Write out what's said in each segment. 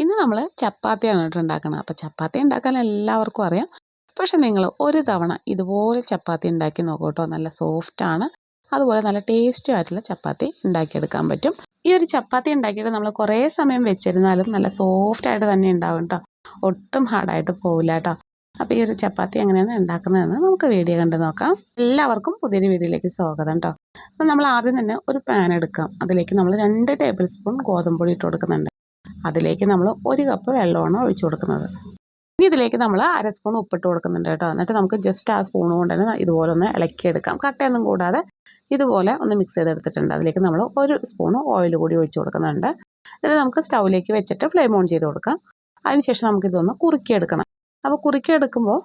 ഇന്ന് നമ്മൾ ചപ്പാത്തിയാണ് കേട്ടോ ഉണ്ടാക്കുന്നത് അപ്പോൾ ചപ്പാത്തി ഉണ്ടാക്കാൻ എല്ലാവർക്കും അറിയാം. പക്ഷേ നിങ്ങൾ ഒരു തവണ ഇതുപോലെ ചപ്പാത്തി ഉണ്ടാക്കി നോക്കൂ നല്ല സോഫ്റ്റാണ് അതുപോലെ നല്ല ടേസ്റ്റി ആയിട്ടുള്ള ചപ്പാത്തി ഉണ്ടാക്കിയെടുക്കാൻ പറ്റും. ഈ ഒരു ചപ്പാത്തി ഉണ്ടാക്കിയിട്ട് നമ്മൾ കുറേ സമയം വെച്ചിരുന്നാലും നല്ല സോഫ്റ്റ് ആയിട്ട് തന്നെ ഉണ്ടാവും കേട്ടോ ഒട്ടും ഹാർഡായിട്ട് പോവില്ല കേട്ടോ അപ്പോൾ ഈ ഒരു ചപ്പാത്തി എങ്ങനെയാണ് ഉണ്ടാക്കുന്നതെന്ന് നമുക്ക് വീഡിയോ കണ്ട് നോക്കാം. എല്ലാവർക്കും പുതിയൊരു വീഡിയോയിലേക്ക് സ്വാഗതം കേട്ടോ അപ്പോൾ നമ്മൾ ആദ്യം തന്നെ ഒരു പാൻ എടുക്കാം. അതിലേക്ക് നമ്മൾ രണ്ട് ടേബിൾ സ്പൂൺ ഗോതമ്പൊടി ഇട്ട് കൊടുക്കുന്നുണ്ട്. അതിലേക്ക് നമ്മൾ ഒരു കപ്പ് വെള്ളമാണ് ഒഴിച്ചു കൊടുക്കുന്നത്. ഇനി ഇതിലേക്ക് നമ്മൾ അര സ്പൂൺ ഉപ്പിട്ട് കൊടുക്കുന്നുണ്ട് കേട്ടോ. എന്നിട്ട് നമുക്ക് ജസ്റ്റ് ആ സ്പൂൺ കൊണ്ട് തന്നെ ഇതുപോലെ ഒന്ന് ഇളക്കിയെടുക്കാം. കട്ടയൊന്നും കൂടാതെ ഇതുപോലെ ഒന്ന് മിക്സ് ചെയ്തെടുത്തിട്ടുണ്ട്. അതിലേക്ക് നമ്മൾ ഒരു സ്പൂൺ ഓയിൽ കൂടി ഒഴിച്ചു കൊടുക്കുന്നുണ്ട്. എന്നിട്ട് നമുക്ക് സ്റ്റൗവിലേക്ക് വെച്ചിട്ട് ഫ്ലെയിം ഓൺ ചെയ്ത് കൊടുക്കാം. അതിനുശേഷം നമുക്കിതൊന്ന് കുറുക്കിയെടുക്കണം. അപ്പോൾ കുറുക്കിയെടുക്കുമ്പോൾ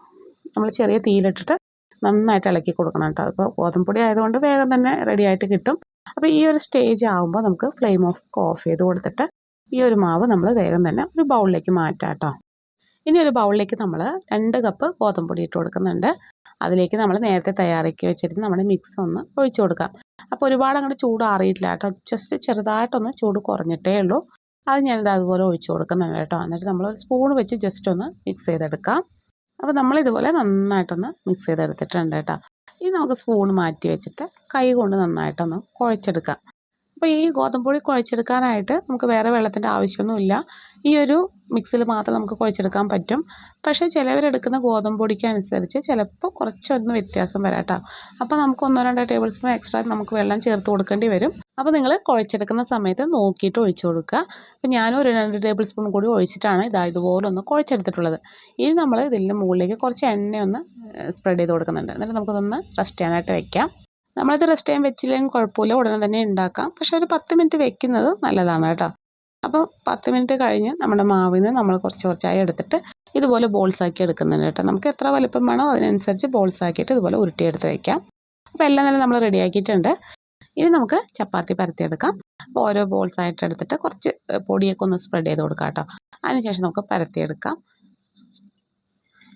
നമ്മൾ ചെറിയ തീയിലിട്ടിട്ട് നന്നായിട്ട് ഇളക്കി കൊടുക്കണം കേട്ടോ. അപ്പോൾ ഗോതമ്പൊടി ആയതുകൊണ്ട് വേഗം തന്നെ റെഡി ആയിട്ട് കിട്ടും. അപ്പോൾ ഈ ഒരു സ്റ്റേജ് ആകുമ്പോൾ നമുക്ക് ഫ്ലെയിം ഓഫ് ഓഫ് ചെയ്ത് കൊടുത്തിട്ട് ഈ ഒരു മാവ് നമ്മൾ വേഗം തന്നെ ഒരു ബൗളിലേക്ക് മാറ്റാം കേട്ടോ ഇനി ഒരു ബൗളിലേക്ക് നമ്മൾ രണ്ട് കപ്പ് ഗോതമ്പൊടി ഇട്ട് കൊടുക്കുന്നുണ്ട്. അതിലേക്ക് നമ്മൾ നേരത്തെ തയ്യാറാക്കി വെച്ചിരുന്ന നമ്മുടെ മിക്സ് ഒന്ന് ഒഴിച്ചു കൊടുക്കാം. അപ്പോൾ ഒരുപാട് അങ്ങോട്ട് ചൂട് ആറിയിട്ടില്ല കേട്ടോ. ജസ്റ്റ് ചെറുതായിട്ടൊന്ന് ചൂട് കുറഞ്ഞിട്ടേ ഉള്ളൂ. അത് ഞാനിത് അതുപോലെ ഒഴിച്ചു കൊടുക്കുന്നുണ്ട് കേട്ടോ. എന്നിട്ട് നമ്മൾ ഒരു സ്പൂൺ വെച്ച് ജസ്റ്റ് ഒന്ന് മിക്സ് ചെയ്തെടുക്കാം. അപ്പോൾ നമ്മളിതുപോലെ നന്നായിട്ടൊന്ന് മിക്സ് ചെയ്തെടുത്തിട്ടുണ്ട് കേട്ടോ. ഇനി നമുക്ക് സ്പൂൺ മാറ്റി വെച്ചിട്ട് കൈ കൊണ്ട് നന്നായിട്ടൊന്ന് കുഴച്ചെടുക്കാം. അപ്പോൾ ഈ ഗോതമ്പൊടി കുഴച്ചെടുക്കാനായിട്ട് നമുക്ക് വേറെ വെള്ളത്തിന്റെ ആവശ്യമൊന്നുമില്ല. ഈ ഒരു മിക്സിൽ മാത്രം നമുക്ക് കുഴച്ചെടുക്കാൻ പറ്റും. പക്ഷേ ചിലവരെടുക്കുന്ന ഗോതമ്പൊടിക്ക് അനുസരിച്ച് ചിലപ്പോൾ കുറച്ചൊന്ന് വ്യത്യാസം വരാം കേട്ടോ അപ്പോൾ നമുക്ക് ഒന്നോ രണ്ടോ ടേബിൾ സ്പൂൺ എക്സ്ട്രാ നമുക്ക് വെള്ളം ചേർത്ത് കൊടുക്കേണ്ടി വരും. അപ്പോൾ നിങ്ങൾ കുഴച്ചെടുക്കുന്ന സമയത്ത് നോക്കിയിട്ട് ഒഴിച്ചു കൊടുക്കുക. അപ്പോൾ ഞാനും ഒരു രണ്ട് ടേബിൾ സ്പൂൺ കൂടി ഒഴിച്ചിട്ടാണ് ഇതാ ഇതുപോലെ ഒന്ന് കുഴച്ചെടുത്തിട്ടുള്ളത്. ഇനി നമ്മൾ ഇതിന്റെ മുകളിലേക്ക് കുറച്ച് എണ്ണ ഒന്ന് സ്പ്രെഡ് ചെയ്ത് കൊടുക്കുന്നുണ്ട്. എന്നിട്ട് നമുക്കതൊന്ന് റെസ്റ്റ് ചെയ്യാനായിട്ട് വെക്കാം. നമ്മളിത് റെസ്റ്റ് ചെയ്യാൻ വെച്ചില്ലെങ്കിൽ കുഴപ്പമില്ല ഉടനെ തന്നെ ഉണ്ടാക്കാം പക്ഷെ ഒരു പത്ത് മിനിറ്റ് വെക്കുന്നത് നല്ലതാണ് കേട്ടോ. അപ്പോൾ പത്ത് മിനിറ്റ് കഴിഞ്ഞ് നമ്മുടെ മാവിന് നമ്മൾ കുറച്ച് കുറച്ചായി എടുത്തിട്ട് ഇതുപോലെ ബോൾസ് ആക്കി എടുക്കുന്നുണ്ട് കേട്ടോ. നമുക്ക് എത്ര വലുപ്പം വേണോ അതിനനുസരിച്ച് ബോൾസ് ആക്കിയിട്ട് ഇതുപോലെ ഉരുട്ടിയെടുത്ത് വയ്ക്കാം അപ്പോൾ എല്ലാം തന്നെ നമ്മൾ റെഡിയാക്കിയിട്ടുണ്ട് ഇനി നമുക്ക് ചപ്പാത്തി പരത്തിയെടുക്കാം. അപ്പോൾ ഓരോ ബോൾസ് ആയിട്ട് എടുത്തിട്ട് കുറച്ച് പൊടിയൊക്കെ ഒന്ന് സ്പ്രെഡ് ചെയ്ത് കൊടുക്കാം കേട്ടോ. അതിനുശേഷം നമുക്ക് പരത്തിയെടുക്കാം.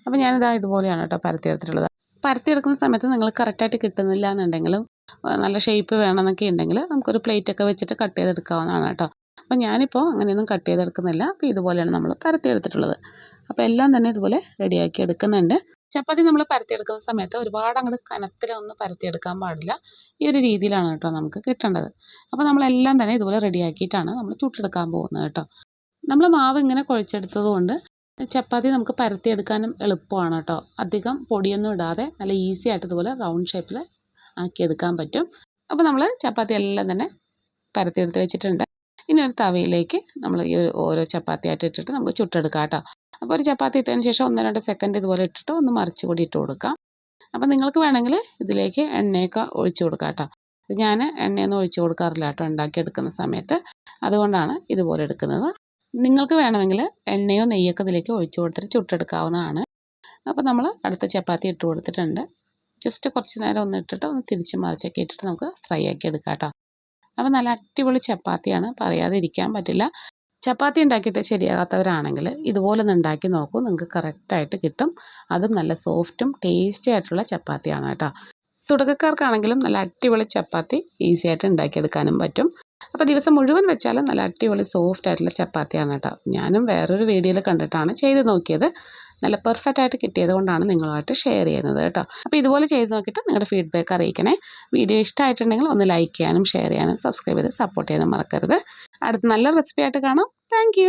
അപ്പോൾ ഞാനിതാ ഇതുപോലെയാണ് കേട്ടോ പരത്തിയെടുത്തിട്ടുള്ളത്. പരത്തിയെടുക്കുന്ന സമയത്ത് നിങ്ങൾ കറക്റ്റായിട്ട് കിട്ടുന്നില്ല എന്നുണ്ടെങ്കിലും നല്ല ഷേപ്പ് വേണമെന്നൊക്കെ ഉണ്ടെങ്കിൽ നമുക്കൊരു പ്ലേറ്റൊക്കെ വെച്ചിട്ട് കട്ട് ചെയ്തെടുക്കാവുന്നതാണ് കേട്ടോ. അപ്പോൾ ഞാനിപ്പോൾ അങ്ങനെയൊന്നും കട്ട് ചെയ്തെടുക്കുന്നില്ല. അപ്പോൾ ഇതുപോലെയാണ് നമ്മൾ പരത്തിയെടുത്തിട്ടുള്ളത് അപ്പോൾ എല്ലാം തന്നെ ഇതുപോലെ റെഡിയാക്കി എടുക്കുന്നുണ്ട്. ചപ്പാത്തി നമ്മൾ പരത്തിയെടുക്കുന്ന സമയത്ത് ഒരുപാട് അങ്ങോട്ട് കനത്തിലൊന്നും പരത്തിയെടുക്കാൻ പാടില്ല. ഈ ഒരു രീതിയിലാണ് കേട്ടോ നമുക്ക് കിട്ടേണ്ടത്. അപ്പോൾ നമ്മളെല്ലാം തന്നെ ഇതുപോലെ റെഡിയാക്കിയിട്ടാണ് നമ്മൾ ചുട്ടെടുക്കാൻ പോകുന്നത് കേട്ടോ. നമ്മൾ മാവ് ഇങ്ങനെ കുഴച്ചെടുത്തത് കൊണ്ട് ചപ്പാത്തി നമുക്ക് പരത്തിയെടുക്കാനും എളുപ്പമാണ് കേട്ടോ. അധികം പൊടിയൊന്നും ഇടാതെ നല്ല ഈസി ആയിട്ട് ഇതുപോലെ റൗണ്ട് ഷേപ്പിൽ ആക്കിയെടുക്കാൻ പറ്റും. അപ്പോൾ നമ്മൾ ചപ്പാത്തി എല്ലാം തന്നെ പരത്തിയെടുത്ത് വെച്ചിട്ടുണ്ട്. ഇനി ഒരു തവയിലേക്ക് നമ്മൾ ഈ ഓരോ ചപ്പാത്തി ആയിട്ട് ഇട്ടിട്ട് നമുക്ക് ചുട്ടെടുക്കാം കേട്ടോ. അപ്പോൾ ഒരു ചപ്പാത്തി ഇട്ടതിന് ശേഷം ഒന്ന് രണ്ട് സെക്കൻഡ് ഇതുപോലെ ഇട്ടിട്ട് ഒന്ന് മറിച്ച് കൂടി ഇട്ട് കൊടുക്കാം. അപ്പോൾ നിങ്ങൾക്ക് വേണമെങ്കിൽ ഇതിലേക്ക് എണ്ണയൊക്കെ ഒഴിച്ചു കൊടുക്കാം കേട്ടോ. ഞാൻ എണ്ണയൊന്നും ഒഴിച്ചു കൊടുക്കാറില്ല കേട്ടോ ഉണ്ടാക്കിയെടുക്കുന്ന സമയത്ത്. അതുകൊണ്ടാണ് ഇതുപോലെ എടുക്കുന്നത്. നിങ്ങൾക്ക് വേണമെങ്കിൽ എണ്ണയോ നെയ്യൊക്കെ ഇതിലേക്ക് ഒഴിച്ചു കൊടുത്തിട്ട് ചുട്ടെടുക്കാവുന്നതാണ്. അപ്പോൾ നമ്മൾ അടുത്ത ചപ്പാത്തി ഇട്ട് കൊടുത്തിട്ടുണ്ട്. ജസ്റ്റ് കുറച്ച് നേരം ഒന്ന് ഇട്ടിട്ട് ഒന്ന് തിരിച്ച് മറിച്ചൊക്കെ ഇട്ടിട്ട് നമുക്ക് ഫ്രൈ ആക്കി എടുക്കാം കേട്ടോ അപ്പോൾ നല്ല അടിപൊളി ചപ്പാത്തിയാണ്. പറയാതെ ഇരിക്കാൻ പറ്റില്ല. ചപ്പാത്തി ഉണ്ടാക്കിയിട്ട് ശരിയാകാത്തവരാണെങ്കിൽ ഇതുപോലെ ഒന്ന് ഉണ്ടാക്കി നോക്കൂ. നിങ്ങൾക്ക് കറക്റ്റായിട്ട് കിട്ടും. അതും നല്ല സോഫ്റ്റും ടേസ്റ്റി ആയിട്ടുള്ള ചപ്പാത്തിയാണ് കേട്ടോ. തുടക്കക്കാർക്കാണെങ്കിലും നല്ല അടിപൊളി ചപ്പാത്തി ഈസി ആയിട്ട് ഉണ്ടാക്കിയെടുക്കാനും പറ്റും. അപ്പോൾ ദിവസം മുഴുവൻ വെച്ചാലും നല്ല അടിപൊളി സോഫ്റ്റ് ആയിട്ടുള്ള ചപ്പാത്തിയാണ് കേട്ടോ. ഞാനും വേറൊരു വീഡിയോയിൽ കണ്ടിട്ടാണ് ചെയ്ത് നോക്കിയത്. നല്ല പെർഫെക്റ്റ് ആയിട്ട് കിട്ടിയത് കൊണ്ടാണ് നിങ്ങളുമായിട്ട് ഷെയർ ചെയ്യുന്നത് കേട്ടോ. അപ്പോൾ ഇതുപോലെ ചെയ്ത് നോക്കിയിട്ട് നിങ്ങളുടെ ഫീഡ്ബാക്ക് അറിയിക്കണേ. വീഡിയോ ഇഷ്ടമായിട്ടുണ്ടെങ്കിൽ ഒന്ന് ലൈക്ക് ചെയ്യാനും ഷെയർ ചെയ്യാനും സബ്സ്ക്രൈബ് ചെയ്ത് സപ്പോർട്ട് ചെയ്യാനും മറക്കരുത്. അടുത്ത നല്ല റെസിപ്പി ആയിട്ട് കാണാം. താങ്ക്